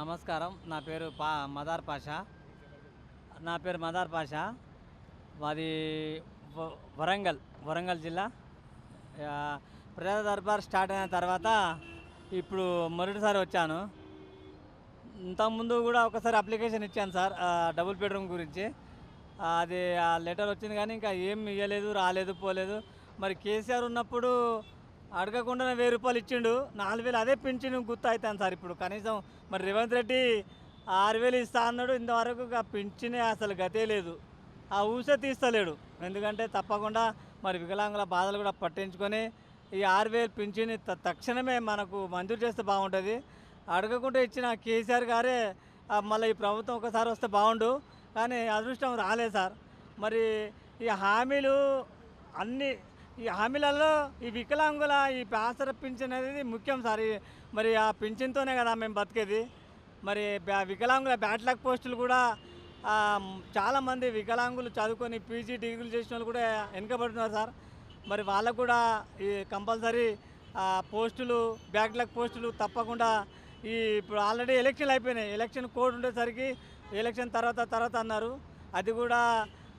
నమస్కారం. నా పేరు పా మదార్ పాషా. నా పేరు మదార్ పాషా. మాది వ- వరంగల్ వరంగల్ జిల్లా. ప్రజా దర్బార్ స్టార్ట్ అయిన తర్వాత ఇప్పుడు మొదటిసారి వచ్చాను. ఇంతకుముందు కూడా ఒకసారి అప్లికేషన్ ఇచ్చాను సార్ డబుల్ బెడ్రూమ్ గురించి. అది ఆ లెటర్ వచ్చింది కానీ ఇంకా ఏం ఇవ్వలేదు రాలేదు పోలేదు. మరి కేసీఆర్ ఉన్నప్పుడు అడగకుండానే వెయ్యి రూపాయలు ఇచ్చిండు. నాలుగు వేలు అదే పింఛను గుర్తు అవుతాను సార్ ఇప్పుడు. కనీసం మరి రేవంత్ రెడ్డి ఆరు వేలు ఇస్తా అన్నాడు. ఇంతవరకు ఆ పింఛనే అసలు గతే లేదు. ఆ ఊసే తీస్తలేడు. ఎందుకంటే తప్పకుండా మరి వికలాంగుల బాధలు కూడా పట్టించుకొని ఈ ఆరు వేలు పింఛన్ తక్షణమే మనకు మంజూరు చేస్తే బాగుంటుంది. అడగకుండా ఇచ్చిన కేసీఆర్ గారే మళ్ళీ ఈ ప్రభుత్వం ఒకసారి వస్తే బాగుండు. కానీ అదృష్టం రాలేదు సార్. మరి ఈ హామీలు అన్నీ ఈ హామీలలో ఈ వికలాంగుల ఈ పేసర పింఛన్ అనేది ముఖ్యం సార్. మరి ఆ పింఛన్తోనే కదా మేము బతికేది. మరి బ్యా- వికలాంగుల బ్యాట్లాక్ పోస్టులు కూడా చాలామంది వికలాంగులు చదువుకొని పీజీ డిగ్రీలు చేసిన వాళ్ళు కూడా వెనుకబడుతున్నారు సార్. మరి వాళ్ళకు కూడా ఈ కంపల్సరీ ఆ, పోస్టులు బ్యాక్లాగ్ పోస్టులు తప్పకుండా ఈ ఇప్పుడు ఆల్రెడీ ఎలక్షన్లు అయిపోయినాయి. ఎలక్షన్ కోడ్ ఉండేసరికి ఎలక్షన్ తర్వాత తర్వాత అన్నారు. అది కూడా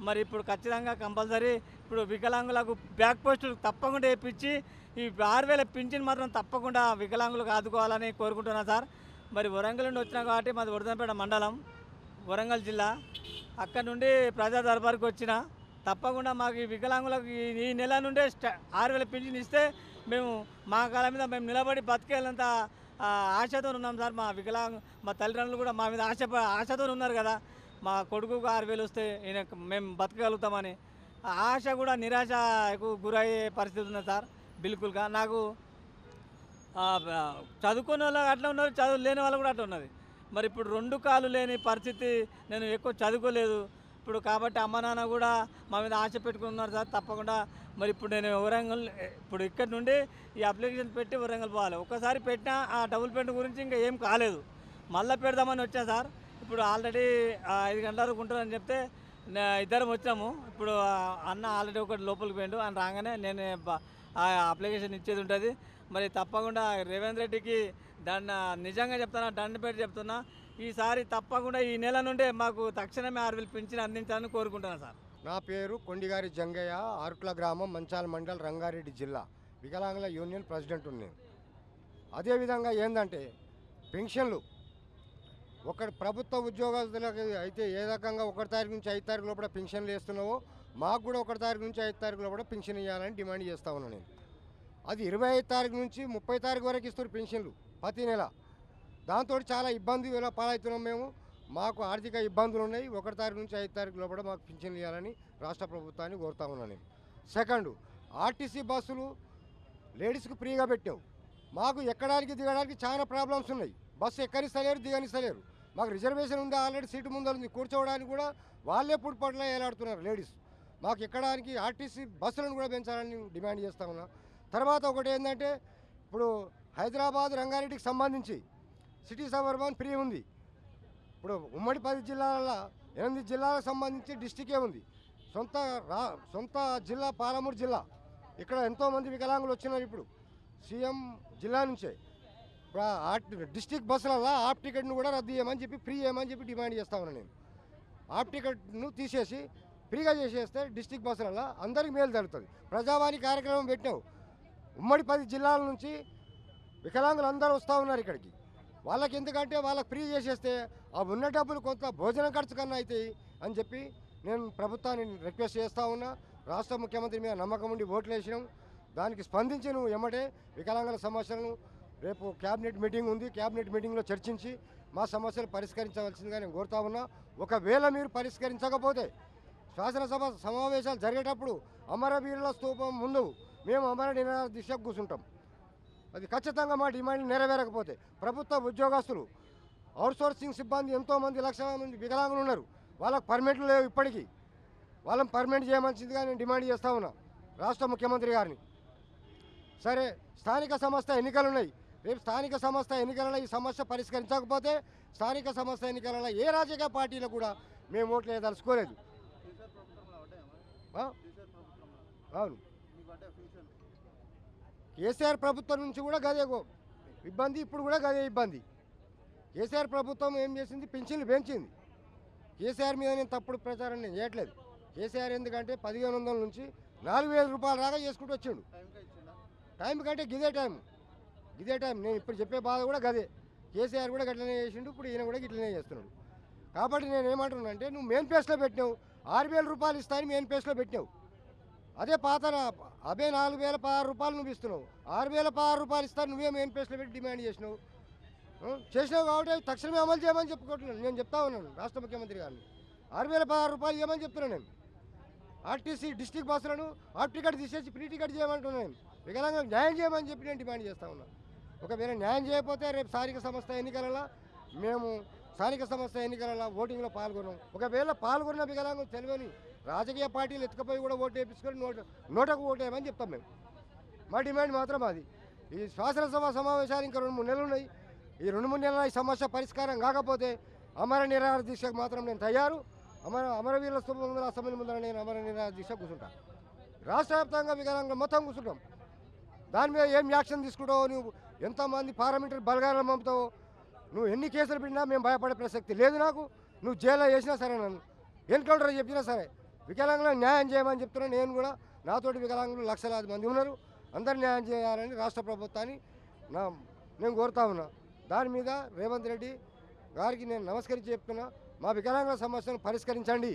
మరి ఇప్పుడు ఖచ్చితంగా కంపల్సరీ ఇప్పుడు వికలాంగులకు బ్యాక్ పోస్టులు తప్పకుండా వేయించి ఈ ఆరు వేల పింఛన్ మాత్రం తప్పకుండా వికలాంగులకు ఆదుకోవాలని కోరుకుంటున్నాను సార్. మరి వరంగల్ నుండి వచ్చినా కాబట్టి మాది వరదంపేట మండలం వరంగల్ జిల్లా. అక్కడ నుండి ప్రజా దర్బార్కి వచ్చిన తప్పకుండా మాకు ఈ వికలాంగులకు ఈ- నెల నుండే ఆరు వేల పింఛన్ ఇస్తే మేము మా కాళ్ళ మీద మేము నిలబడి బతికేళ్ళంత ఆశతో ఉన్నాం సార్. మా వికలాంగ మా తల్లిదండ్రులు కూడా మా మీద ఆశ ఆశతో ఉన్నారు కదా. మా కొడుకుకు ఆరు వేలు వస్తే ఈయన మేము బతకగలుగుతామని ఆ ఆశ కూడా నిరాశకు గురయ్యే పరిస్థితి ఉంది సార్ బిల్కుల్గా. నాకు చదువుకునే వాళ్ళు అట్లా ఉన్నారు చదువు లేని వాళ్ళు కూడా అట్లా ఉన్నది. మరి ఇప్పుడు రెండు కాలు లేని పరిస్థితి నేను ఎక్కువ చదువుకోలేదు. ఇప్పుడు కాబట్టి అమ్మ నాన్న కూడా మా మీద ఆశ పెట్టుకున్నారు సార్ తప్పకుండా. మరి ఇప్పుడు నేను వరంగల్ ఇప్పుడు ఇక్కడ నుండి ఈ అప్లికేషన్ పెట్టి వరంగల్ పోవాలి. ఒక్కసారి పెట్టినా ఆ డబుల్ పెయింట్ గురించి ఇంకా ఏం కాలేదు. మళ్ళీ పెడదామని వచ్చా సార్. ఇప్పుడు ఆల్రెడీ ఐదు గంటల వరకు ఉంటుందని చెప్తే నే- ఇద్దరం వచ్చాము ఇప్పుడు అన్న ఆల్రెడీ ఒకటి లోపలికి పోయిండు. అని రాగానే నేను ఆ అప్లికేషన్ ఇచ్చేది ఉంటుంది. మరి తప్పకుండా రేవంత్ రెడ్డికి దాన్ని నిజంగా చెప్తున్నా దండపేట చెప్తున్నా. ఈసారి తప్పకుండా ఈ నెల నుండే మాకు తక్షణమే ఆరు వేలు అందించాలని కోరుకుంటున్నాను సార్. నా పేరు కొండిగారి జంగయ్య ఆరుట్ల గ్రామం మంచాల మండల్ రంగారెడ్డి జిల్లా. వికలాంగుల యూనియన్ ప్రెసిడెంట్ ఉన్నాను అదేవిధంగా ఏంటంటే పెన్షన్లు ఒక ప్రభుత్వ ఉద్యోగస్తులకు అయితే ఏ రకంగా ఒకటి తారీఖు నుంచి ఐదు తారీఖు లోపల పెన్షన్లు వేస్తున్నావో మాకు కూడా ఒకటి తారీఖు నుంచి ఐదు తారీఖు లోపల పెన్షన్ ఇవ్వాలని డిమాండ్ చేస్తా ఉన్నాను నేను. అది ఇరవై ఐదు తారీఖు నుంచి ముప్పై తారీఖు వరకు ఇస్తారు పెన్షన్లు ప్రతి నెల. దాంతో చాలా ఇబ్బంది ఇలా పాలవుతున్నాం మేము. మాకు ఆర్థిక ఇబ్బందులు ఉన్నాయి. ఒకటి తారీఖు నుంచి ఐదు తారీఖు లోపల మాకు పింఛన్లు ఇవ్వాలని రాష్ట్ర ప్రభుత్వాన్ని కోరుతా ఉన్నాను నేను. సెకండ్ ఆర్టీసీ బస్సులు లేడీస్కి ఫ్రీగా పెట్టావు. మాకు ఎక్కడానికి దిగడానికి చాలా ప్రాబ్లమ్స్ ఉన్నాయి. బస్సు ఎక్కనిస్తలేరు దిగనిస్తలేరు మాకు రిజర్వేషన్ ఉంది ఆల్రెడీ సీటు ముందర ఉంది కూర్చోవడానికి కూడా వాళ్ళే పుట్టుపట్ల ఏలాడుతున్నారు లేడీస్. మాకు ఎక్కడానికి ఆర్టీసీ బస్సులను కూడా పెంచాలని డిమాండ్ చేస్తా ఉన్నా. తర్వాత ఒకటి ఏంటంటే ఇప్పుడు హైదరాబాద్ రంగారెడ్డికి సంబంధించి సిటీ సబర్బన్ ఫ్రీ ఉంది. ఇప్పుడు ఉమ్మడి పది జిల్లాల ఎనిమిది జిల్లాలకు సంబంధించి డిస్టికే ఉంది. సొంత రా సొంత జిల్లా పాలమూరు జిల్లా. ఇక్కడ ఎంతోమంది వికలాంగులు వచ్చినారు ఇప్పుడు. సీఎం జిల్లా నుంచే. డిస్టిక్ బస్సులలో ఆఫ్ టికెట్ను కూడా రద్దు చేయమని చెప్పి ఫ్రీ చేయమని చెప్పి డిమాండ్ చేస్తా ఉన్నాను నేను. ఆఫ్ టికెట్ను తీసేసి ఫ్రీగా చేసేస్తే డిస్టిక్ బస్సులలో అందరికి మేలు జరుగుతుంది. ప్రజావాణి కార్యక్రమం పెట్టావు ఉమ్మడి పది జిల్లాల నుంచి వికలాంగులు అందరూ వస్తూ ఉన్నారు ఇక్కడికి. వాళ్ళకి ఎందుకంటే వాళ్ళకి ఫ్రీ చేసేస్తే ఆ ఉన్న డబ్బులు కొంత భోజనం ఖర్చు కన్నా అవుతాయి అని చెప్పి నేను ప్రభుత్వాన్ని రిక్వెస్ట్ చేస్తూ ఉన్నా. రాష్ట్ర ముఖ్యమంత్రి మీద నమ్మకం ఉండి ఓట్లు వేసినాం. దానికి స్పందించి నువ్వు ఎమ్మటే. వికలాంగుల సమస్యలను రేపు క్యాబినెట్ మీటింగ్ ఉంది. క్యాబినెట్ మీటింగ్లో చర్చించి మా సమస్యలు పరిష్కరించవలసిందిగా నేను కోరుతా ఉన్నా. ఒకవేళ మీరు పరిష్కరించకపోతే శాసనసభ సమావేశాలు జరిగేటప్పుడు అమరవీరుల స్తూపం ముందు మేము అమర నినాద దిశకు కూర్చుంటాం అది ఖచ్చితంగా మా డిమాండ్ నెరవేరకపోతే ప్రభుత్వ ఉద్యోగస్తులు అవుట్సోర్సింగ్ సిబ్బంది ఎంతోమంది లక్షల మంది వికలాంగులు ఉన్నారు వాళ్ళకి పర్మిట్లు లేవు ఇప్పటికీ. వాళ్ళని పర్మిట్ చేయవలసిందిగా నేను డిమాండ్ చేస్తా ఉన్నా. రాష్ట్ర ముఖ్యమంత్రి గారిని. సరే స్థానిక సంస్థ ఎన్నికలు ఉన్నాయి రేపు స్థానిక సంస్థ ఎన్నికలలో ఈ సమస్య పరిష్కరించకపోతే స్థానిక సంస్థ ఎన్నికలలో ఏ రాజకీయ పార్టీలు కూడా మేము ఓట్లు వేయదలుచుకోలేదు? అవును. కేసీఆర్ ప్రభుత్వం నుంచి కూడా గదే ఇబ్బంది ఇప్పుడు కూడా గదే ఇబ్బంది. కేసీఆర్ ప్రభుత్వం ఏం చేసింది? పెన్షన్లు పెంచింది. కేసీఆర్ మీద నేను తప్పుడు ప్రచారం నేను చేయట్లేదు. కేసీఆర్ ఎందుకంటే పదిహేను వందల నుంచి నాలుగు వేల రూపాయల దాకా చేసుకుంటూ వచ్చిండు. టైం కంటే గిదే టైం ఇదే టైం నేను ఇప్పుడు చెప్పే బాధ కూడా గదే. కేసీఆర్ కూడా గట్లనే చేసిండు ఇప్పుడు ఈయన కూడా గిట్లనే చేస్తున్నాడు. కాబట్టి నేను ఏమంటున్నా అంటే నువ్వు మెయిన్ పేస్లో పెట్టినావు. ఆరు వేల రూపాయలు ఇస్తాయని మెయిన్ పేస్లో పెట్టినావు. అదే పాత అదే నాలుగు వేల పదహారు రూపాయలు నువ్వు ఇస్తున్నావు. ఆరు వేల పదహారు రూపాయలు ఇస్తాను నువ్వే మెయిన్ పేస్లో పెట్టి డిమాండ్ చేసినావు. చేసినావు కాబట్టి అవి తక్షణమే అమలు చేయమని చెప్పుకుంటున్నాను. నేను చెప్తా ఉన్నాను రాష్ట్ర ముఖ్యమంత్రి గారిని. ఆరు వేల పదహారు రూపాయలు ఇవ్వమని చెప్తున్నాను నేను. ఆర్టీసీ డిస్టిక్ బస్సులను హాఫ్ టికెట్ తీసేసి ఫ్రీ టికెట్ చేయమంటున్నాను నేను. వికలాంగులకు న్యాయం చేయమని చెప్పి నేను డిమాండ్ చేస్తా ఉన్నాను ఒకవేళ న్యాయం చేయకపోతే రేపు స్థానిక సంస్థ ఎన్నికలలో మేము స్థానిక సంస్థ ఎన్నికలలో ఓటింగ్లో పాల్గొన్నాం ఒకవేళ పాల్గొన్న వికలాంగులు తెలియని రాజకీయ పార్టీలు ఎత్తుకపోయి కూడా ఓటు వేయించుకొని నోట నోటకు ఓటు వేయమని చెప్తాం మేము. మా డిమాండ్ మాత్రం అది. ఈ శాసనసభ సమావేశాలు ఇంకా రెండు మూడు నెలలు ఉన్నాయి. ఈ రెండు మూడు నెలల ఈ సమస్య పరిష్కారం కాకపోతే అమర నిరాహార దీక్షకు మాత్రం నేను తయారు. అమర అమరవీరుల శుభ ముందర అసెంబ్లీ ముందర నేను అమర నిరాహార దీక్ష కూర్చుంటాను రాష్ట్ర వ్యాప్తంగా వికలాంగులు మొత్తం కూర్చుంటాం. దాని మీద ఏం యాక్షన్ తీసుకుంటావు? నువ్వు ఎంతమంది పారామీటర్ బలగాలను పంపుతావు? నువ్వు ఎన్ని కేసులు పెట్టినా మేము భయపడే ప్రసక్తి లేదు నాకు. నువ్వు జైల్లో వేసినా సరే నన్ను. ఎన్కౌంటర్ చెప్పినా సరే. వికలాంగులకు న్యాయం చేయమని చెప్తున్నా నేను కూడా. నాతోటి వికలాంగులు లక్షలాది మంది ఉన్నారు. అందరు న్యాయం చేయాలని రాష్ట్ర ప్రభుత్వాన్ని నా నేను కోరుతా ఉన్నా. దాని మీద రేవంత్ రెడ్డి గారికి నేను నమస్కరించి చెప్తున్నా. మా వికలాంగుల సమస్యను పరిష్కరించండి.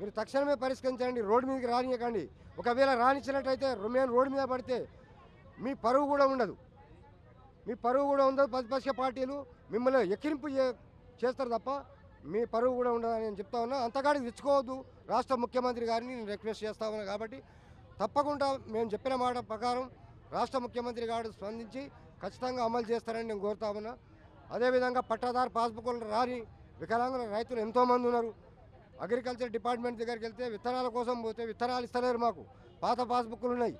మీరు తక్షణమే పరిష్కరించండి. రోడ్డు మీదకి రానియకండి. ఒకవేళ రానిచ్చినట్టయితే మేము రోడ్డు మీద పడితే మీ పరువు కూడా ఉండదు. మీ పరువు కూడా ఉండదు. ప్రతిపక్ష పార్టీలు మిమ్మల్ని ఎక్కిరింపు చేస్తారు తప్ప మీ పరువు కూడా ఉండదని నేను చెప్తా ఉన్నా. అంతకాడికి తెచ్చుకోవద్దు రాష్ట్ర ముఖ్యమంత్రి గారిని నేను రిక్వెస్ట్ చేస్తా ఉన్నా కాబట్టి తప్పకుండా మేము చెప్పిన మాట ప్రకారం రాష్ట్ర ముఖ్యమంత్రి గారు స్పందించి ఖచ్చితంగా అమలు చేస్తారని నేను కోరుతా ఉన్నా. అదేవిధంగా పట్టాదారు పాస్బుక్లు రాని వికలాంగుల రైతులు ఎంతోమంది ఉన్నారు. అగ్రికల్చర్ డిపార్ట్మెంట్ దగ్గరికి వెళ్తే విత్తనాల కోసం పోతే విత్తనాలు ఇస్తలేరు మాకు. పాత పాస్బుక్లు ఉన్నాయి.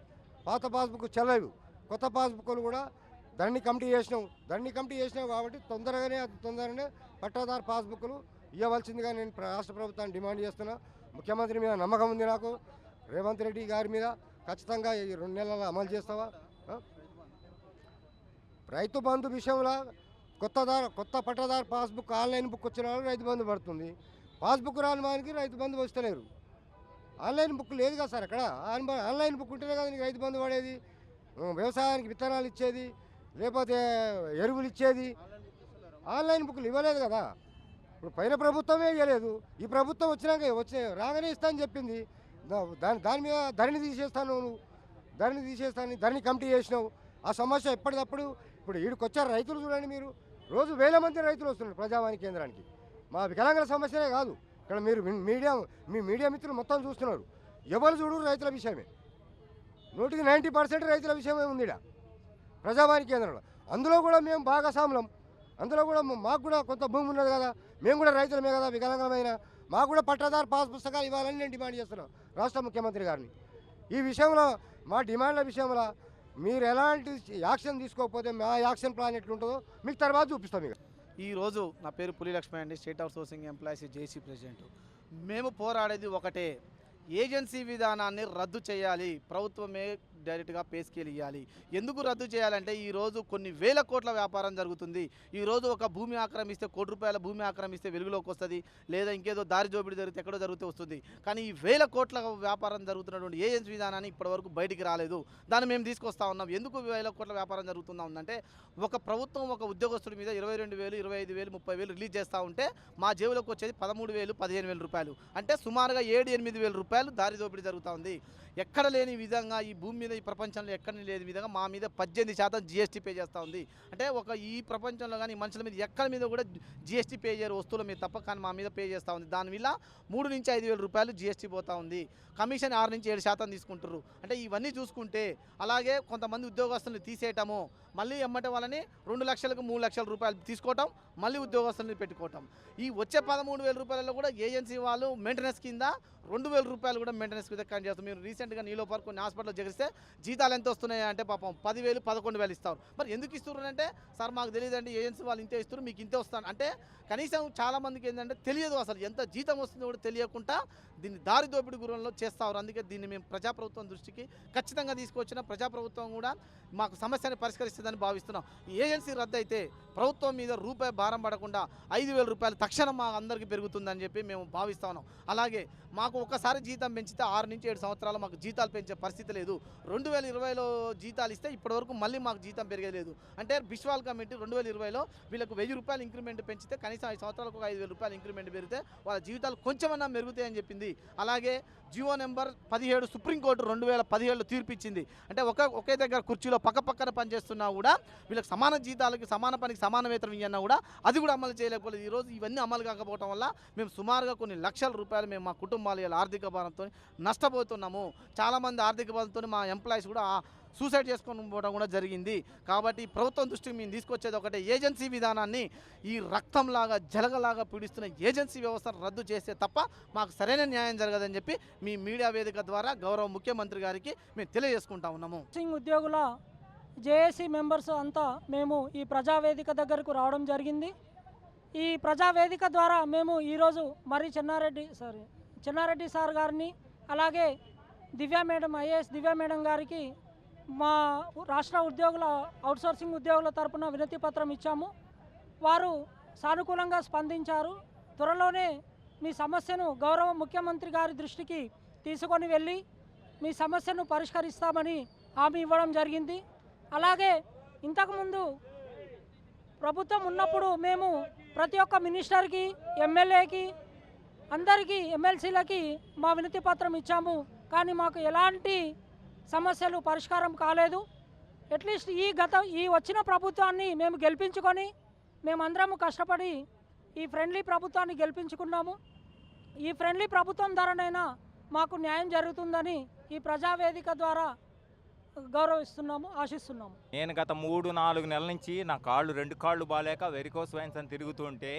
పాత పాస్బుక్ చెల్లవు. కొత్త పాస్బుక్లు కూడా దండి కమిటీ చేసినాం. దండి కమిటీ చేసినాం కాబట్టి తొందరగానే తొందరగానే పట్టాదారు పాస్బుక్లు ఇవ్వవలసిందిగా నేను రాష్ట్ర ప్రభుత్వాన్ని డిమాండ్ చేస్తున్నా. ముఖ్యమంత్రి మీద నమ్మకం ఉంది నాకు. రేవంత్ రెడ్డి గారి మీద ఖచ్చితంగా ఈ రెండు నెలల అమలు చేస్తావా? రైతు బంధు విషయంలో కొత్తదారు కొత్త పట్టదారు పాస్బుక్ ఆన్లైన్ బుక్ వచ్చిన వాళ్ళు రైతు బంధు పడుతుంది. పాస్బుక్ రాని వారికి రైతు బంధు వస్తలేరు. ఆన్లైన్ బుక్ లేదు కదా సార్ అక్కడ? ఆన్- ఆన్లైన్ బుక్ ఉంటేనే కదా నీకు రైతు బంధు పడేది. వ్యవసాయానికి విత్తనాలు ఇచ్చేది లేకపోతే ఎరువులు ఇచ్చేది. ఆన్లైన్ బుక్లు ఇవ్వలేదు కదా. ఇప్పుడు పైన ప్రభుత్వమే ఇవ్వలేదు ఈ ప్రభుత్వం వచ్చినాక వచ్చే రాగానే ఇస్తానని చెప్పింది. దాని దాని మీద ధరణి తీసేస్తాను నువ్వు. ధరణి తీసేస్తాను ధరణి కమిటీ చేసినావు. ఆ సమస్య ఎప్పటికప్పుడు ఇప్పుడు ఈడికి వచ్చారు రైతులు చూడండి మీరు. రోజు వేల మంది రైతులు వస్తున్నారు ప్రజావాణి కేంద్రానికి. మా వికలాంగుల సమస్యనే కాదు. ఇక్కడ మీరు మీడియా మీ మీడియా మిత్రులు మొత్తం చూస్తున్నారు. ఎవరు చూడు రైతుల విషయమే. నూటికి నైంటీ పర్సెంట్ రైతుల విషయమే ఉంది ఇక్కడ ప్రజావాణి కేంద్రంలో. అందులో కూడా మేము భాగస్వాములం. అందులో కూడా మాకు కూడా కొంత భూమి ఉన్నది కదా. మేము కూడా రైతులమే కదా వికలాంగమైన మాకు కూడా పట్టాదారు పాస్ పుస్తకాలు ఇవ్వాలని నేను డిమాండ్ చేస్తున్నాను రాష్ట్ర ముఖ్యమంత్రి గారిని. ఈ విషయంలో మా డిమాండ్ల విషయంలో మీరు ఎలాంటి యాక్షన్ తీసుకోకపోతే మా యాక్షన్ ప్లాన్ ఎట్లుంటుందో మీకు తర్వాత చూపిస్తాం ఇక. ఈరోజు నా పేరు పులి లక్ష్మణ్ అండి state outsourcing employees JC president. మేము పోరాడేది ఒకటే. ఏజెన్సీ విధానాన్ని రద్దు చేయాలి. ప్రభుత్వమే డైరెక్ట్గా పే స్కేల్ ఇవ్వాలి ఎందుకు రద్దు చేయాలంటే ఈరోజు కొన్ని వేల కోట్ల వ్యాపారం జరుగుతుంది. ఈరోజు ఒక భూమి ఆక్రమిస్తే కోటి రూపాయల భూమి ఆక్రమిస్తే వెలుగులోకి వస్తుంది లేదా ఇంకేదో దారి జోపిడి జరిగితే ఎక్కడో జరిగితే వస్తుంది. కానీ ఈ వేల కోట్ల వ్యాపారం జరుగుతున్నటువంటి ఏజెన్స్ విధానాన్ని ఇప్పటివరకు బయటికి రాలేదు. దాన్ని మేము తీసుకొస్తా ఉన్నాం. ఎందుకు వేల కోట్ల వ్యాపారం జరుగుతుందా ఉందంటే ఒక ప్రభుత్వం ఒక ఉద్యోగస్తుడి మీద ఇరవై రెండు వేలు ఇరవై ఐదు వేలు ముప్పై వేలు రిలీజ్ చేస్తూ ఉంటే మా జేబులోకి వచ్చేది పదమూడు వేలు పదిహేను వేల రూపాయలు. అంటే సుమారుగా ఏడు ఎనిమిది వేల రూపాయలు దారి దోపిడీ జరుగుతూ ఉంది. ఎక్కడ లేని విధంగా ఈ భూమి మీద ఈ ప్రపంచంలో ఎక్కడ లేని విధంగా మా మీద పద్దెనిమిది శాతం జిఎస్టీ పే చేస్తూ ఉంది. అంటే ఒక ఈ ప్రపంచంలో కానీ మనుషుల మీద ఎక్కడ మీద కూడా జిఎస్టీ పే చేయరు వస్తువుల మీద తప్ప కానీ మా మీద పే చేస్తూ ఉంది. దానివల్ల మూడు నుంచి ఐదు వేల రూపాయలు జిఎస్టీ పోతూ ఉంది. కమిషన్ ఆరు నుంచి ఏడు శాతం తీసుకుంటారు అంటే ఇవన్నీ చూసుకుంటే అలాగే కొంతమంది ఉద్యోగస్తుల్ని తీసేయటము మళ్ళీ ఎమ్మటే వాళ్ళని రెండు లక్షలకు మూడు లక్షల రూపాయలు తీసుకోవటం మళ్ళీ ఉద్యోగస్తులని పెట్టుకోవటం. ఈ వచ్చే పదమూడు వేల రూపాయలలో కూడా ఏజెన్సీ వాళ్ళు మెయింటెనెన్స్ కింద రెండు వేల రూపాయలు కూడా మెయింటెనెన్స్ కింద కట్ చేస్తారు. మీరు రీసెంట్గా నీలో పార్క్ కొన్ని హాస్పిటల్లో జరిగితే జీతాలు ఎంత వస్తున్నాయి అంటే పాపం పదివేలు పదకొండు వేలు ఇస్తారు. మరి ఎందుకు ఇస్తున్నారు అంటే సార్ మాకు తెలియదండి ఏజెన్సీ వాళ్ళు ఇంతే ఇస్తారు మీకు ఇంతే వస్తాను. అంటే కనీసం చాలామందికి ఏంటంటే తెలియదు అసలు ఎంత జీతం వస్తుందో కూడా తెలియకుండా దీన్ని దారి దోపిడీ గురంలో చేస్తారు. అందుకే దీన్ని మేము ప్రజాప్రభుత్వం దృష్టికి ఖచ్చితంగా తీసుకొచ్చిన ప్రజాప్రభుత్వం కూడా మాకు సమస్యని పరిష్కరిస్తుంది. మంచిదని భావిస్తున్నాం. ఈ ఏజెన్సీ రద్దు అయితే ప్రభుత్వం మీద రూపాయి భారం పడకుండా ఐదు వేల రూపాయలు తక్షణం మా అందరికీ పెరుగుతుందని చెప్పి మేము భావిస్తా ఉన్నాం. అలాగే మాకు ఒకసారి జీతం పెంచితే ఆరు నుంచి ఏడు సంవత్సరాలు మాకు జీతాలు పెంచే పరిస్థితి లేదు. రెండు వేల ఇరవైలో జీతాలు ఇస్తే ఇప్పటివరకు మళ్ళీ మాకు జీతం పెరగలేదు. అంటే విశ్వాల్ కమిటీ రెండు వేల ఇరవైలో వీళ్ళకు వెయ్యి రూపాయలు ఇంక్రిమెంట్ పెంచితే కనీసం ఐదు సంవత్సరాలకు ఒక ఐదు వేల రూపాయలు ఇంక్రిమెంట్ పెరిగితే వాళ్ళ జీవితాలు కొంచెమన్నా మెరుగుతాయని చెప్పింది. అలాగే జియో నెంబర్ పదిహేడు సుప్రీంకోర్టు రెండు వేల పదిహేడులో తీర్పు ఇచ్చింది అంటే ఒక ఒకే దగ్గర కుర్చీలో పక్క పక్కన పనిచేస్తున్నా కూడా వీళ్ళకి సమాన జీతాలకి సమాన పనికి సమాన వేతనం ఇవ్వన్నా కూడా అది కూడా అమలు చేయలేకపోలేదు. ఈరోజు ఇవన్నీ అమలు కాకపోవడం వల్ల మేము సుమారుగా కొన్ని లక్షల రూపాయలు మేము మా కుటుంబాలు ఇలా ఆర్థిక భారంతో నష్టపోతున్నాము. చాలామంది ఆర్థిక భారంతో మా ఎంప్లాయీస్ కూడా సూసైడ్ చేసుకొని పోవడం కూడా జరిగింది. కాబట్టి ప్రభుత్వం దృష్టికి మేము తీసుకొచ్చేది ఒకటే ఏజెన్సీ విధానాన్ని ఈ రక్తంలాగా జలగలాగా పీడిస్తున్న ఏజెన్సీ వ్యవస్థను రద్దు చేస్తే తప్ప మాకు సరైన న్యాయం జరగదని చెప్పి మీ మీడియా వేదిక ద్వారా గౌరవ ముఖ్యమంత్రి గారికి మేము తెలియజేసుకుంటా ఉన్నాము. ఉద్యోగుల జేఏసీ మెంబర్స్ అంతా మేము ఈ ప్రజావేదిక దగ్గరకు రావడం జరిగింది. ఈ ప్రజావేదిక ద్వారా మేము ఈరోజు మరి చెన్నారెడ్డి సారీ చెన్నారెడ్డి సార్ గారిని అలాగే Divya madam IAS Divya madam గారికి మా రాష్ట్ర ఉద్యోగుల అవుట్సోర్సింగ్ ఉద్యోగుల తరపున వినతి పత్రం ఇచ్చాము. వారు సానుకూలంగా స్పందించారు. త్వరలోనే మీ సమస్యను గౌరవ ముఖ్యమంత్రి గారి దృష్టికి తీసుకొని వెళ్ళి మీ సమస్యను పరిష్కరిస్తామని హామీ ఇవ్వడం జరిగింది. అలాగే ఇంతకుముందు ప్రభుత్వం ఉన్నప్పుడు మేము ప్రతి ఒక్క మినిస్టర్కి ఎమ్మెల్యేకి అందరికీ ఎమ్మెల్సీలకి మా వినతి పత్రం ఇచ్చాము. కానీ మాకు ఎలాంటి సమస్యలు పరిష్కారం కాలేదు. అట్లీస్ట్ ఈ గత ఈ వచ్చిన ప్రభుత్వాన్ని మేము గెలిపించుకొని మేమందరము కష్టపడి ఈ ఫ్రెండ్లీ ప్రభుత్వాన్ని గెలిపించుకున్నాము. ఈ ఫ్రెండ్లీ ప్రభుత్వం ధరనైనా మాకు న్యాయం జరుగుతుందని ఈ ప్రజావేదిక ద్వారా గౌరవిస్తున్నాము ఆశిస్తున్నాము. నేను గత మూడు నాలుగు నెలల నుంచి నా కాళ్ళు రెండు కాళ్ళు బాగాలేక వెరికోస్ వైన్స్ అని తిరుగుతుంటే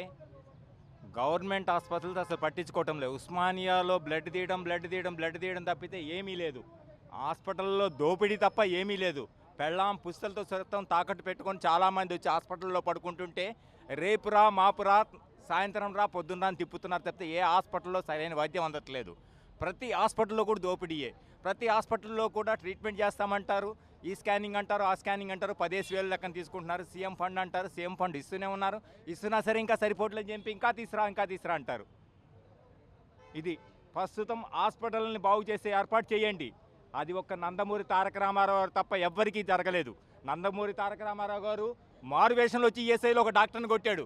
గవర్నమెంట్ ఆసుపత్రులతో అసలు పట్టించుకోవటం లేదు. ఉస్మానియాలో బ్లడ్ తీయడం బ్లడ్ తీయడం బ్లడ్ తీయడం తప్పితే ఏమీ లేదు. హాస్పిటల్లో దోపిడీ తప్ప ఏమీ లేదు. పెళ్ళాం పుస్తలతో సొంతం తాకట్టు పెట్టుకొని చాలామంది వచ్చి హాస్పిటల్లో పడుకుంటుంటే రేపురా మాపురా సాయంత్రం రా పొద్దున్న తిప్పుతున్నారు తప్పితే ఏ హాస్పిటల్లో సరైన వైద్యం అందట్లేదు. ప్రతి హాస్పిటల్లో కూడా దోపిడీయే. ప్రతి హాస్పిటల్లో కూడా ట్రీట్మెంట్ చేస్తామంటారు. ఈ స్కానింగ్ అంటారు ఆ స్కానింగ్ అంటారు. పదేసి వేలు లెక్కన తీసుకుంటున్నారు. సీఎం ఫండ్ అంటారు సీఎం ఫండ్ ఇస్తూనే ఉన్నారు. ఇస్తున్నా సరే ఇంకా సరిపోట్లని చెప్పి ఇంకా తీసురా ఇంకా తీసురా అంటారు. ఇది ప్రస్తుతం హాస్పిటల్ని బాగు చేసే ఏర్పాటు చేయండి. అది ఒక్క నందమూరి తారక రామారావు గారు తప్ప ఎవ్వరికీ జరగలేదు. నందమూరి తారక రామారావు గారు మారు వేషంలో వచ్చి ఏసైలో ఒక డాక్టర్ని కొట్టాడు.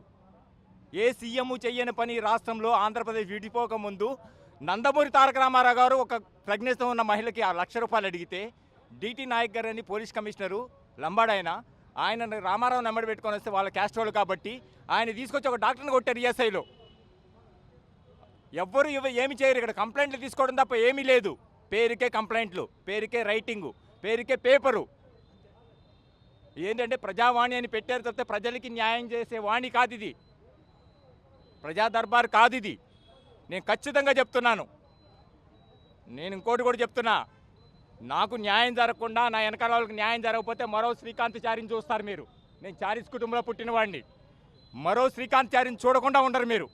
ఏ సీఎం చెయ్యని పని రాష్ట్రంలో ఆంధ్రప్రదేశ్ విడిపోకముందు నందమూరి తారక రామారావు గారు ఒక ప్రజ్ఞతో ఉన్న మహిళకి ఆ లక్ష రూపాయలు అడిగితే డిటి నాయక్ గారు అని పోలీస్ కమిషనరు లంబాడాయన ఆయన రామారావు నెంబర్ పెట్టుకొని వస్తే వాళ్ళ క్యాస్ట్ వాళ్ళు కాబట్టి ఆయన తీసుకొచ్చి ఒక డాక్టర్ని కొట్టారు ఈఎస్ఐలో. ఎవ్వరు ఇవ ఏమి చేయరు ఇక్కడ. కంప్లైంట్లు తీసుకోవడం తప్ప ఏమీ లేదు. పేరుకే కంప్లైంట్లు పేరుకే రైటింగు పేరుకే పేపరు. ఏంటంటే ప్రజావాణి అని పెట్టారు తప్పితే ప్రజలకి న్యాయం చేసే వాణి కాదు ఇది. ప్రజా దర్బార్ కాదు ఇది. నేను ఖచ్చితంగా చెప్తున్నాను. నేను ఇంకోటి కూడా చెప్తున్నా. నాకు న్యాయం జరగకుండా నా వెనకాల వాళ్ళకి న్యాయం జరగకపోతే మరో శ్రీకాంత్ చారిని చూస్తారు మీరు. నేను చారీస్ కుటుంబంలో పుట్టినవాడిని మరో శ్రీకాంత్ చారిని చూడకుండా ఉండరు మీరు.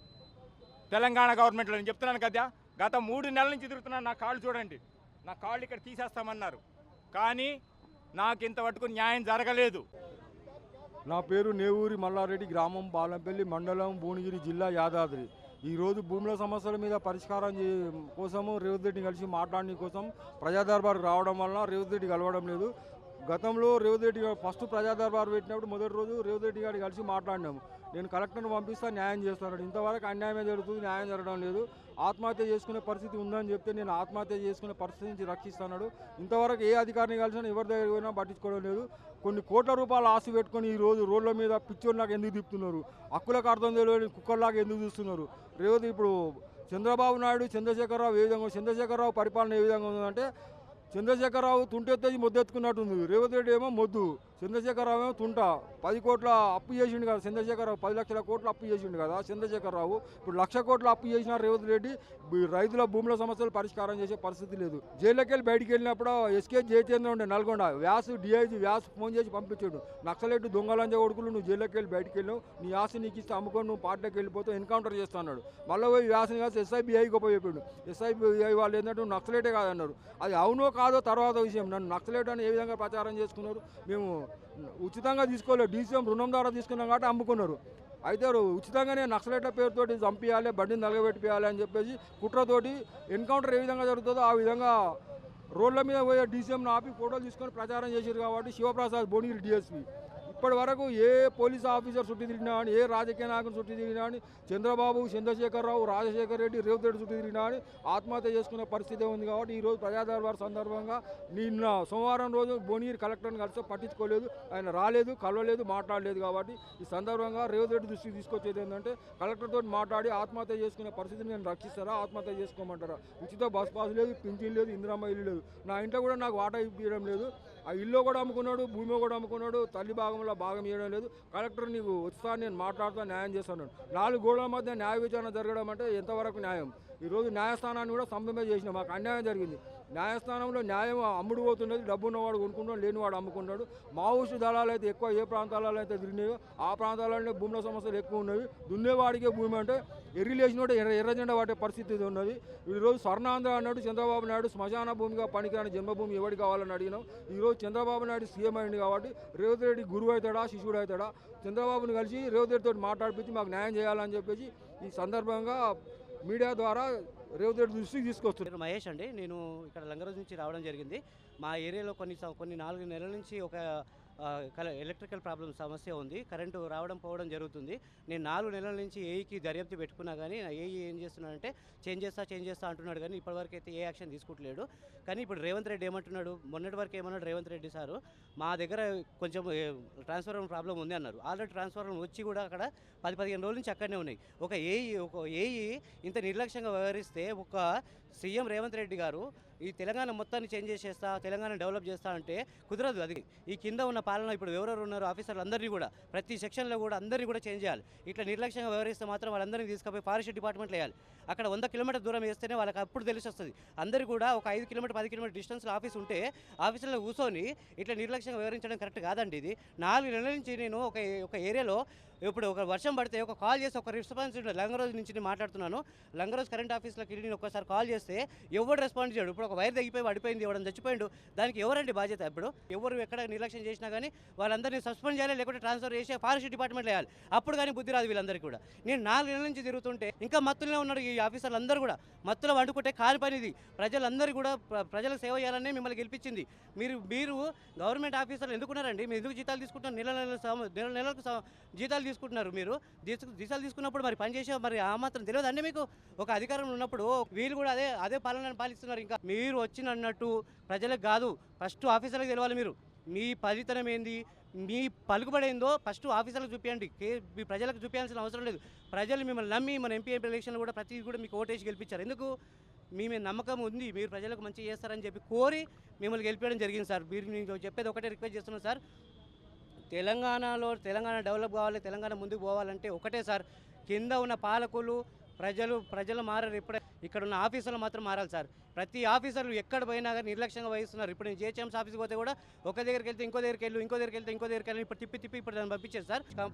తెలంగాణ గవర్నమెంట్లో నేను చెప్తున్నాను కదా గత మూడు నెలల నుంచి తిరుగుతున్నాను నా కాళ్ళు చూడండి. నా కాళ్ళు ఇక్కడ తీసేస్తామన్నారు. కానీ నాకు ఇంతవరకు న్యాయం జరగలేదు. నా పేరు నేవూరి మల్లారెడ్డి గ్రామం బాలంపల్లి మండలం భువనగిరి జిల్లా యాదాద్రి. ఈరోజు భూముల సమస్యల మీద పరిష్కారం చే కోసము రేవంత్ రెడ్డిని కలిసి మాట్లాడడం కోసం ప్రజాదర్బార్ రావడం వలన రేవంత్ రెడ్డి కలవడం లేదు. గతంలో రేవంత్ రెడ్డి ఫస్ట్ ప్రజాదర్బార్ పెట్టినప్పుడు మొదటి రోజు రేవంత్ రెడ్డి గారిని కలిసి మాట్లాడినాము. నేను కలెక్టర్ని పంపిస్తా న్యాయం చేస్తాను ఇంతవరకు అన్యాయమే జరుగుతుంది న్యాయం జరగడం లేదు. ఆత్మహత్య చేసుకునే పరిస్థితి ఉందని చెప్తే నేను ఆత్మహత్య చేసుకునే పరిస్థితి నుంచి రక్షిస్తున్నాడు ఇంతవరకు ఏ అధికారిని కలిసినా ఎవరి దగ్గర పోయినా పట్టించుకోవడం లేదు. కొన్ని కోట్ల రూపాయలు ఆశ పెట్టుకొని ఈ రోజు రోడ్ల మీద పిచ్చోళ్ళకి ఎందుకు తిప్పుతున్నారు? హక్కులకు అర్థం తెలియని కుక్కర్లాగా ఎందుకు చూస్తున్నారు? రేవతి ఇప్పుడు చంద్రబాబు నాయుడు చంద్రశేఖరరావు ఏ విధంగా చంద్రశేఖరరావు పరిపాలన ఏ విధంగా ఉందంటే చంద్రశేఖరరావు తుంటెత్తేసి మొద్దెత్తుకున్నట్టుంది రేవంత్ రెడ్డి ఏమో మొద్దు. చంద్రశేఖరరావు ఏమో తుంట. పది కోట్ల అప్పు చేసిండు కదా చంద్రశేఖరరావు. పది లక్షల కోట్ల అప్పు చేసిండు కదా చంద్రశేఖరరావు. ఇప్పుడు లక్ష కోట్ల అప్పు చేసిన రేవంత్ రెడ్డి రైతుల భూముల సమస్యలు పరిష్కారం చేసే పరిస్థితి లేదు. జైల్లోకి వెళ్ళి బయటికి వెళ్ళినప్పుడు ఎస్కే జయచంద్ర ఉండే నల్గొండ. వ్యాస్ డిఐజీ వ్యాస్ ఫోన్ చేసి పంపించాడు. నక్సలెట్ దొంగలంజ కొడుకులు నువ్వు జైల్లోకి వెళ్ళి బయటికి వెళ్ళావు నీ ఆస్తి నీకు ఇస్తే అమ్ముకొని నువ్వు పార్టీకి వెళ్ళిపోతావు ఎన్కౌంటర్ చేస్తున్నాడు మళ్ళీ పోయి వ్యాసని కాదు ఎస్ఐబిఐ గొప్ప చెప్పాడు. ఎస్ఐబిఐ వాళ్ళు ఏంటంటే నువ్వు నక్సలేటే కాదన్నారు. అది అవునో కాదో తర్వాత విషయం. నన్ను నక్సలేట్ అని ఏ విధంగా ప్రచారం చేసుకున్నారు? మేము ఉచితంగా తీసుకోలేదు. డీసీఎం రుణం ద్వారా తీసుకున్నాం కాబట్టి అమ్ముకున్నారు. అయితే ఉచితంగానే నక్సలైట్ల పేరుతోటి చంపియాలి బండిని నలగబెట్టిపోయాలి అని చెప్పేసి కుట్రతోటి ఎన్కౌంటర్ ఏ విధంగా జరుగుతుందో ఆ విధంగా రోడ్ల మీద పోయే డీసీఎంను ఆపి ఫోటోలు తీసుకొని ప్రచారం చేశారు కాబట్టి శివప్రసాద్ భువనగిరి డిఎస్పీ ఇప్పటి వరకు ఏ పోలీస్ ఆఫీసర్ చుట్టి తిరిగినా అని ఏ రాజకీయ నాయకుని చుట్టి తిరిగినా అని చంద్రబాబు చంద్రశేఖరరావు రాజశేఖర రెడ్డి రేవంత్ రెడ్డి చుట్టి తిరిగినా అని ఆత్మహత్య చేసుకునే పరిస్థితి ఉంది కాబట్టి ఈరోజు ప్రజాదర్బార్ సందర్భంగా నిన్న సోమవారం రోజు భువనగిరి కలెక్టర్ని కలిసి పట్టించుకోలేదు. ఆయన రాలేదు కలవలేదు మాట్లాడలేదు కాబట్టి ఈ సందర్భంగా రేవంత్ రెడ్డి దృష్టికి తీసుకొచ్చేది ఏంటంటే కలెక్టర్తో మాట్లాడి ఆత్మహత్య చేసుకునే పరిస్థితిని నేను రక్షిస్తారా ఆత్మహత్య చేసుకోమంటారా? ఉచిత బస్ పాస్ లేదు పింఛన్ లేదు ఇందిరమ్మ ఇల్లు లేదు. నా ఇంట్లో కూడా నాకు వాటా ఇవ్వడం లేదు. ఆ ఇల్లు కూడా అమ్ముకున్నాడు భూమి కూడా అమ్ముకున్నాడు తల్లి భాగంలో భాగం ఇవ్వడం లేదు. కలెక్టర్ నీకు వస్తా నేను మాట్లాడుతూ న్యాయం చేస్తాను. నాలుగు గోడల మధ్య న్యాయ విచారణ జరగడం అంటే ఎంతవరకు న్యాయం? ఈరోజు న్యాయస్థానాన్ని కూడా స్తంభమే చేసిన. మాకు అన్యాయం జరిగింది. న్యాయస్థానంలో న్యాయం అమ్ముడు పోతున్నది డబ్బు ఉన్నవాడు కొనుక్కుంటాడు లేనివాడు అమ్ముకుంటాడు మావోయిస్టు దళాలు అయితే ఎక్కువ ఏ ప్రాంతాలలో అయితే తిరిగినాయో ఆ ప్రాంతాలలోనే భూముల సమస్యలు ఎక్కువ ఉన్నవి. దున్నేవాడికే భూమి అంటే ఎర్రి లేచినోడు ఎర్ర ఎర్రజెండా వాటే పరిస్థితి ఉన్నది. ఈరోజు స్వర్ణాంధ్ర అన్నాడు చంద్రబాబు నాయుడు శ్మశాన భూమిగా పనికిరాని జన్మభూమి ఎవరికి కావాలని అడిగినాం. ఈరోజు చంద్రబాబు నాయుడు సీఎం అయింది కాబట్టి రేవంత్ రెడ్డి గురువు అవుతాడా శిష్యుడు అవుతాడా? చంద్రబాబుని కలిసి రేవంత్ రెడ్డితో మాట్లాడిపించి మాకు న్యాయం చేయాలని చెప్పేసి ఈ సందర్భంగా మీడియా ద్వారా రేవంత్ రెడ్డి దృష్టికి తీసుకొస్తున్నారు. మహేష్ అండి. నేను ఇక్కడ లంగరోజు నుంచి రావడం జరిగింది. మా ఏరియాలో కొన్ని కొన్ని నాలుగు నెలల నుంచి ఒక ఎలక్ట్రికల్ ప్రాబ్లమ్ సమస్య ఉంది. కరెంటు రావడం పోవడం జరుగుతుంది. నేను నాలుగు నెలల నుంచి ఏఈకి దర్యాప్తు పెట్టుకున్నా కానీ ఏఈ ఏం చేస్తున్నాడంటే చేంజ్ చేస్తా చేంజ్ చేస్తా అంటున్నాడు కానీ ఇప్పటివరకు అయితే ఏ యాక్షన్ తీసుకుంటలేడు. కానీ ఇప్పుడు రేవంత్ రెడ్డి ఏమంటున్నాడు మొన్నటి వరకు ఏమన్నాడు రేవంత్ రెడ్డి సారు మా దగ్గర కొంచెం ట్రాన్స్ఫార్మర్ ప్రాబ్లం ఉంది అన్నారు. ఆల్రెడీ ట్రాన్స్ఫార్మర్ వచ్చి కూడా అక్కడ పది పదిహేను రోజుల నుంచి అక్కడనే ఉన్నాయి. ఒక ఏఈ ఒక ఏఈ ఇంత నిర్లక్ష్యంగా వ్యవహరిస్తే ఒక సీఎం రేవంత్ రెడ్డి గారు ఈ తెలంగాణ మొత్తాన్ని చేంజ్ చేసేస్తా తెలంగాణ డెవలప్ చేస్తా అంటే కుదరదు అది. ఈ కింద ఉన్న పాలన ఇప్పుడు ఎవరెవరు ఉన్నారో ఆఫీసర్లు అందరినీ కూడా ప్రతి సెక్షన్లో కూడా అందరినీ కూడా చేంజ్ చేయాలి. ఇట్లా నిర్లక్ష్యంగా వ్యవహరిస్తే మాత్రం వాళ్ళందరినీ తీసుకుపోయి ఫారెస్ట్ డిపార్ట్మెంట్లో వేయాలి. అక్కడ వంద కిలోమీటర్ దూరం వేస్తేనే వాళ్ళకి అప్పుడు తెలిసి వస్తుంది. అందరూ కూడా ఒక ఐదు కిలోమీటర్ పది కిలోమీటర్ డిస్టెన్స్లో ఆఫీస్ ఉంటే ఆఫీసులో కూర్చొని ఇట్లా నిర్లక్ష్యంగా వ్యవహరించడం కరెక్ట్ కాదండి ఇది. నాలుగు నెలల నుంచి నేను ఒక ఒక ఏరియాలో ఇప్పుడు ఒక వర్షం పడితే ఒక కాల్ చేసి ఒక రెస్పాన్స్ లంగరోజు నుంచి నేను మాట్లాడుతున్నాను. లంగరోజు కరెంట్ ఆఫీస్లోకి వెళ్ళి నేను ఒకసారి కాల్ చేస్తే ఎవరు రెస్పాండ్ చేయడు. ఇప్పుడు ఒక వైర్ తగ్గిపోయి పడిపోయింది ఎవడని చచ్చిపోయిండు. దానికి ఎవరండి బాధ్యత? ఇప్పుడు ఎవరు ఎక్కడ నిర్లక్ష్యం చేసినా కానీ వాళ్ళందరినీ సస్పెండ్ చేయాలి లేకుంటే ట్రాన్స్ఫర్ చేసి ఫారెస్ట్ డిపార్ట్మెంట్ వేయాలి. అప్పుడు కానీ బుద్ధి రాదు వీళ్ళందరికీ కూడా. నేను నాలుగు నెలల నుంచి తిరుగుతుంటే ఇంకా మత్తులోనే ఉన్నారు ఈ ఆఫీసర్లు అందరూ కూడా. మత్తులో వండుకుంటే కాని పనిది ప్రజలందరూ కూడా ప్రజలకు సేవ చేయాలనే మిమ్మల్ని గెలిపించింది. మీరు మీరు గవర్నమెంట్ ఆఫీసర్లు ఎందుకున్నారండి? మీరు ఎందుకు జీతాలు తీసుకుంటున్నారు? నెల నెల సం- నెలకు జీతాలు తీసుకుంటున్నారు మీరు? జీతాలు తీసుకున్నప్పుడు మరి పనిచేసే మరి ఆ మాత్రం తెలియదు అండి మీకు? ఒక అధికారం ఉన్నప్పుడు వీళ్ళు కూడా అదే అదే పాలన పాలిస్తున్నారు ఇంకా. మీరు వచ్చినట్టు ప్రజలకు కాదు ఫస్ట్ ఆఫీసర్లకు తెలవాలి మీరు. మీ ఫలితనం ఏంది? మీ పలుకుబడేందో ఫస్ట్ ఆఫీసర్లకు చూపించండి మీ ప్రజలకు చూపించాల్సిన అవసరం లేదు. ప్రజలు మిమ్మల్ని నమ్మి మన ఎంపీ ఎంపీ ఎలక్షన్లో కూడా ప్రతి కూడా మీకు ఓటేసి గెలిపించారు. ఎందుకు? మీ మీద నమ్మకం ఉంది. మీరు ప్రజలకు మంచి చేస్తారని చెప్పి కోరి మిమ్మల్ని గెలిపించడం జరిగింది సార్. మీరు నేను చెప్పేది ఒకటే రిక్వెస్ట్ చేస్తున్నాను సార్. తెలంగాణలో తెలంగాణ డెవలప్ కావాలి తెలంగాణ ముందుకు పోవాలంటే ఒకటే సార్. కింద ఉన్న పాలకులు ప్రజలు ప్రజలు మారారు ఇప్పుడే ఇక్కడ ఉన్న ఆఫీసర్లు మాత్రం మారాలి సార్. ప్రతి ఆఫీసర్లు ఎక్కడ పోయినా కానీ నిర్లక్ష్యంగా వహిస్తున్నారు. ఇప్పుడు నేను జిహెచ్ఎంస్ ఆఫీస్కి పోతే కూడా ఒక దగ్గరికి వెళ్తే ఇంకో దగ్గరికి వెళ్ళు ఇంకో దగ్గరికి వెళ్తే ఇంకో దగ్గరికి వెళ్ళి ఇప్పుడు తిప్పి తిప్పి ఇప్పుడు దాన్ని పంపించారు సార్. కం-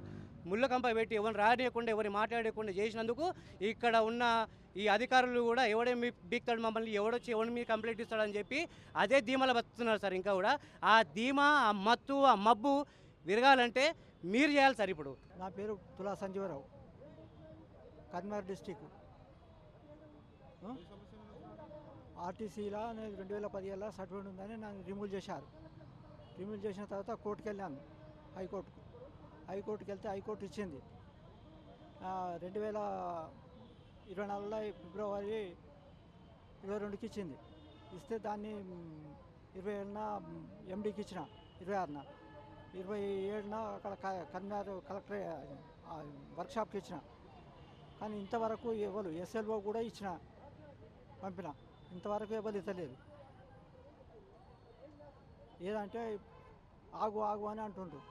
ముళ్ళ కంప పెట్టి ఎవరిని రానియకుండా ఎవరిని మాట్లాడకుండా చేసినందుకు ఇక్కడ ఉన్న ఈ అధికారులు కూడా ఎవడే మీ బీక్తాడు మమ్మల్ని ఎవడొచ్చి ఎవరిని మీరు కంప్లైంట్ ఇస్తాడని చెప్పి అదే ధీమాలో బతుకుతున్నారు సార్ ఇంకా కూడా. ఆ ధీమా ఆ మత్తు ఆ మబ్బు విరగాలంటే మీరు చేయాలి సార్ ఇప్పుడు. నా పేరు తులా సంజీవరావు. కన్మార్ డిస్టిక్. ఆర్టీసీలో నేను రెండు వేల పదిహేడులో సర్టిఫికేట్ ఉందని నన్ను రిమూవ్ చేశారు. రిమూవ్ చేసిన తర్వాత కోర్టుకు వెళ్ళాను హైకోర్టుకు. హైకోర్టుకి వెళ్తే హైకోర్టు ఇచ్చింది. రెండు వేల ఇరవై నాలుగులో ఫిబ్రవరి ఇరవై రెండుకి ఇచ్చింది. ఇస్తే దాన్ని ఇరవై ఏడున ఎండీకి ఇచ్చిన ఇరవై ఆరున. ఇరవై ఏడున అక్కడ క- కరీంనగర్ కలెక్టర్ వర్క్షాప్కి ఇచ్చిన. కానీ ఇంతవరకు ఎవరు ఎస్ఎల్ఓ కూడా ఇచ్చిన. పంపిన. ఇంతవరకు ఎవరు ఇతలేదు ఏదంటే ఆగు ఆగు అని అంటుండ్రు.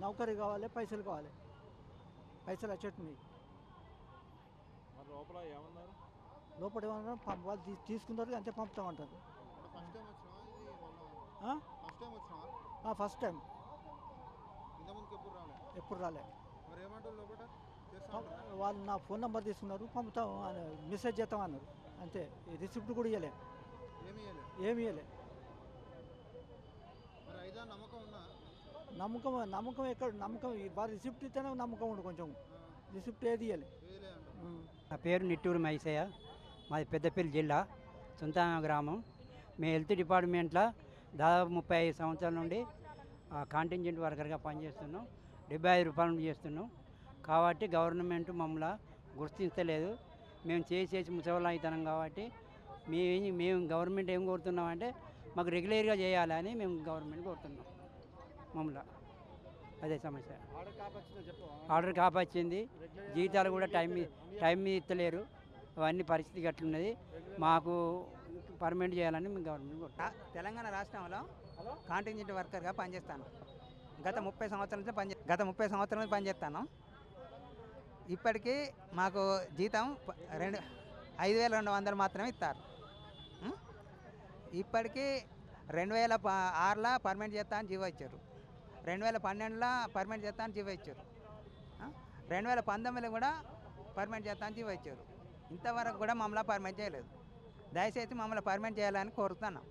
నౌకరీ కావాలి పైసలు కావాలి. పైసలు వచ్చేట్టున్నాయి మరి లోపల ఏమన్నారు? లోపల ఏమన్నా పంప- వాళ్ళు తీసుకున్నారు అంతే పంపుతామంటారు. ఫస్ట్ టైం ఎప్పుడు రాలే? పం- వాళ్ళు నా ఫోన్ నెంబర్ తీసుకున్నారు పంపుతాం మెసేజ్ చేస్తాం అన్నారు. అంతే రిసిప్ట్ కూడా ఇవ్వలే ఏమి ఇవ్వలే నమ్మకం నమ్మకం ఎక్కడ నమ్మకం వారు రిసిప్ట్ ఇస్తేనే నమ్మకం ఉండు కొంచెం. రిసిప్ట్ ఏది ఇవ్వాలి నా పేరు నిట్టూరు మైసయ్య మాది పెద్దపల్లి జిల్లా సుంతాన గ్రామం. మీ హెల్త్ డిపార్ట్మెంట్లో దాదాపు ముప్పై ఐదు సంవత్సరాల నుండి కాంటింజెంట్ వర్కర్గా పనిచేస్తున్నాం. డెబ్బై ఐదు రూపాయలు చేస్తున్నాం. కాబట్టి గవర్నమెంట్ మమ్మల్ని గుర్తించలేదు. మేము చేసి చేసి ముసలి అవుతున్నాం కాబట్టి మేము మేము గవర్నమెంట్ ఏం కోరుతున్నామంటే మాకు రెగ్యులర్గా చేయాలని మేము గవర్నమెంట్ కోరుతున్నాం మమ్మల్ని. అదే సమస్య. ఆర్డర్ కాపొచ్చింది జీతాలు కూడా టైం టైం మీద ఇస్తలేరు. అవన్నీ పరిస్థితి గట్లున్నది. మాకు పర్మనెంట్ చేయాలని మేము గవర్నమెంట్. తెలంగాణ రాష్ట్రంలో కాంటింజెంట్ వర్కర్గా పనిచేస్తాను. గత ముప్పై సంవత్సరాల నుంచి పనిచే గత ముప్పై సంవత్సరాల నుంచి పనిచేస్తాను ఇప్పటికీ మాకు జీతం ప- రెండు ఐదు వేల రెండు వందలు మాత్రమే ఇస్తారు. ఇప్పటికీ రెండు వేల ఆరులో పర్మనెంట్ చేస్తా అని జీవో ఇచ్చారు. రెండు వేల పన్నెండులో పర్మనెంట్ చేస్తా అని జీవో ఇచ్చారు. రెండు వేల పంతొమ్మిదిలో కూడా పర్మనెంట్ చేస్తా అని జీవో ఇచ్చారు. ఇంతవరకు కూడా మమ్మల్ని పర్మనెంట్ చేయలేదు. దయచేసి మమ్మల్ని పర్మనెంట్ చేయాలని కోరుతున్నాం.